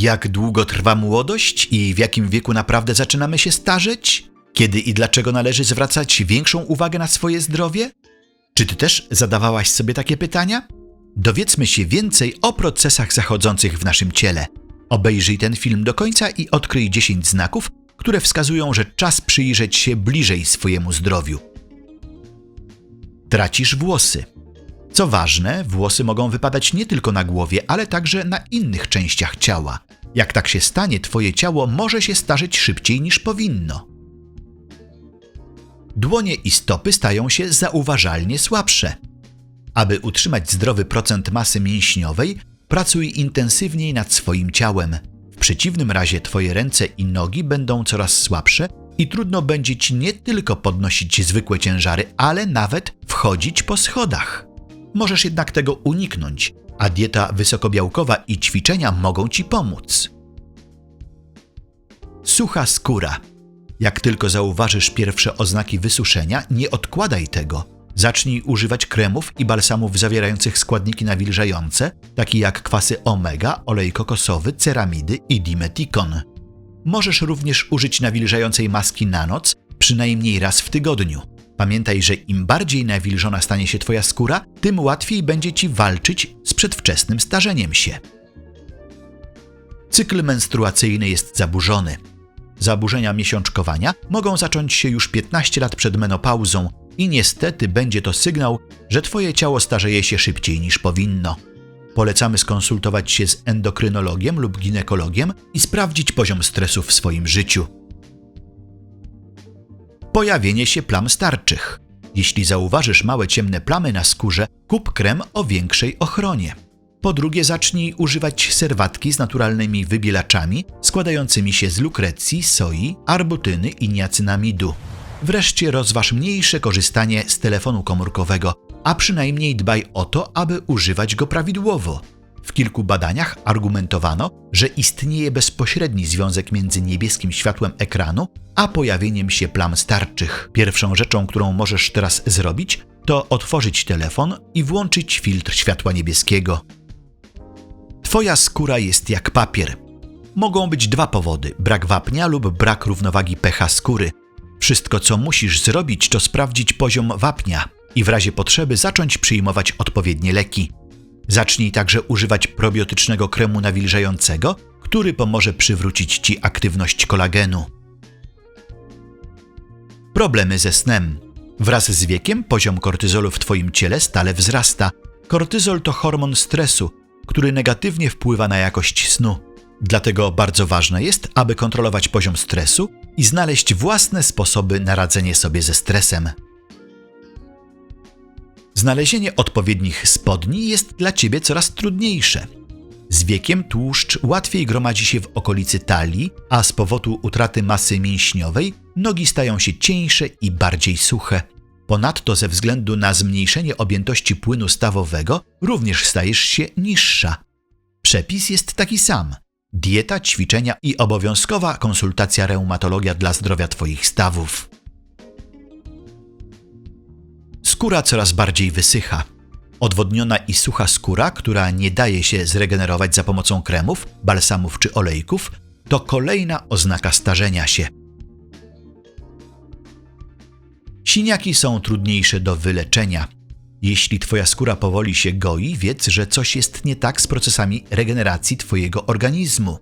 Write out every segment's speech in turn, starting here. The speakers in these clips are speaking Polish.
Jak długo trwa młodość i w jakim wieku naprawdę zaczynamy się starzeć? Kiedy i dlaczego należy zwracać większą uwagę na swoje zdrowie? Czy ty też zadawałaś sobie takie pytania? Dowiedzmy się więcej o procesach zachodzących w naszym ciele. Obejrzyj ten film do końca i odkryj 10 znaków, które wskazują, że czas przyjrzeć się bliżej swojemu zdrowiu. Tracisz włosy. Co ważne, włosy mogą wypadać nie tylko na głowie, ale także na innych częściach ciała. Jak tak się stanie, twoje ciało może się starzeć szybciej niż powinno. Dłonie i stopy stają się zauważalnie słabsze. Aby utrzymać zdrowy procent masy mięśniowej, pracuj intensywniej nad swoim ciałem. W przeciwnym razie twoje ręce i nogi będą coraz słabsze i trudno będzie ci nie tylko podnosić zwykłe ciężary, ale nawet wchodzić po schodach. Możesz jednak tego uniknąć, a dieta wysokobiałkowa i ćwiczenia mogą ci pomóc. Sucha skóra. Jak tylko zauważysz pierwsze oznaki wysuszenia, nie odkładaj tego. Zacznij używać kremów i balsamów zawierających składniki nawilżające, takie jak kwasy omega, olej kokosowy, ceramidy i dimetikon. Możesz również użyć nawilżającej maski na noc przynajmniej raz w tygodniu. Pamiętaj, że im bardziej nawilżona stanie się Twoja skóra, tym łatwiej będzie Ci walczyć z przedwczesnym starzeniem się. Cykl menstruacyjny jest zaburzony. Zaburzenia miesiączkowania mogą zacząć się już 15 lat przed menopauzą i niestety będzie to sygnał, że Twoje ciało starzeje się szybciej niż powinno. Polecamy skonsultować się z endokrynologiem lub ginekologiem i sprawdzić poziom stresu w swoim życiu. Pojawienie się plam starczych. Jeśli zauważysz małe ciemne plamy na skórze, kup krem o większej ochronie. Po drugie, zacznij używać serwatki z naturalnymi wybielaczami składającymi się z lukrecji, soi, arbutyny i niacynamidu. Wreszcie rozważ mniejsze korzystanie z telefonu komórkowego, a przynajmniej dbaj o to, aby używać go prawidłowo. Kilku badaniach argumentowano, że istnieje bezpośredni związek między niebieskim światłem ekranu a pojawieniem się plam starczych. Pierwszą rzeczą, którą możesz teraz zrobić, to otworzyć telefon i włączyć filtr światła niebieskiego. Twoja skóra jest jak papier. Mogą być dwa powody: brak wapnia lub brak równowagi pH skóry. Wszystko, co musisz zrobić, to sprawdzić poziom wapnia i w razie potrzeby zacząć przyjmować odpowiednie leki. Zacznij także używać probiotycznego kremu nawilżającego, który pomoże przywrócić Ci aktywność kolagenu. Problemy ze snem. Wraz z wiekiem poziom kortyzolu w Twoim ciele stale wzrasta. Kortyzol to hormon stresu, który negatywnie wpływa na jakość snu. Dlatego bardzo ważne jest, aby kontrolować poziom stresu i znaleźć własne sposoby na radzenie sobie ze stresem. Znalezienie odpowiednich spodni jest dla ciebie coraz trudniejsze. Z wiekiem tłuszcz łatwiej gromadzi się w okolicy talii, a z powodu utraty masy mięśniowej nogi stają się cieńsze i bardziej suche. Ponadto ze względu na zmniejszenie objętości płynu stawowego również stajesz się niższa. Przepis jest taki sam: dieta, ćwiczenia i obowiązkowa konsultacja reumatologia dla zdrowia Twoich stawów. Skóra coraz bardziej wysycha. Odwodniona i sucha skóra, która nie daje się zregenerować za pomocą kremów, balsamów czy olejków, to kolejna oznaka starzenia się. Siniaki są trudniejsze do wyleczenia. Jeśli Twoja skóra powoli się goi, wiedz, że coś jest nie tak z procesami regeneracji Twojego organizmu.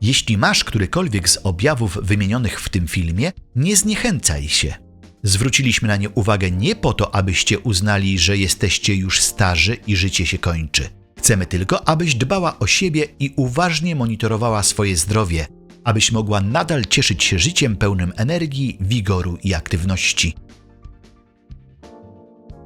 Jeśli masz którykolwiek z objawów wymienionych w tym filmie, nie zniechęcaj się. Zwróciliśmy na nie uwagę nie po to, abyście uznali, że jesteście już starzy i życie się kończy. Chcemy tylko, abyś dbała o siebie i uważnie monitorowała swoje zdrowie, abyś mogła nadal cieszyć się życiem pełnym energii, wigoru i aktywności.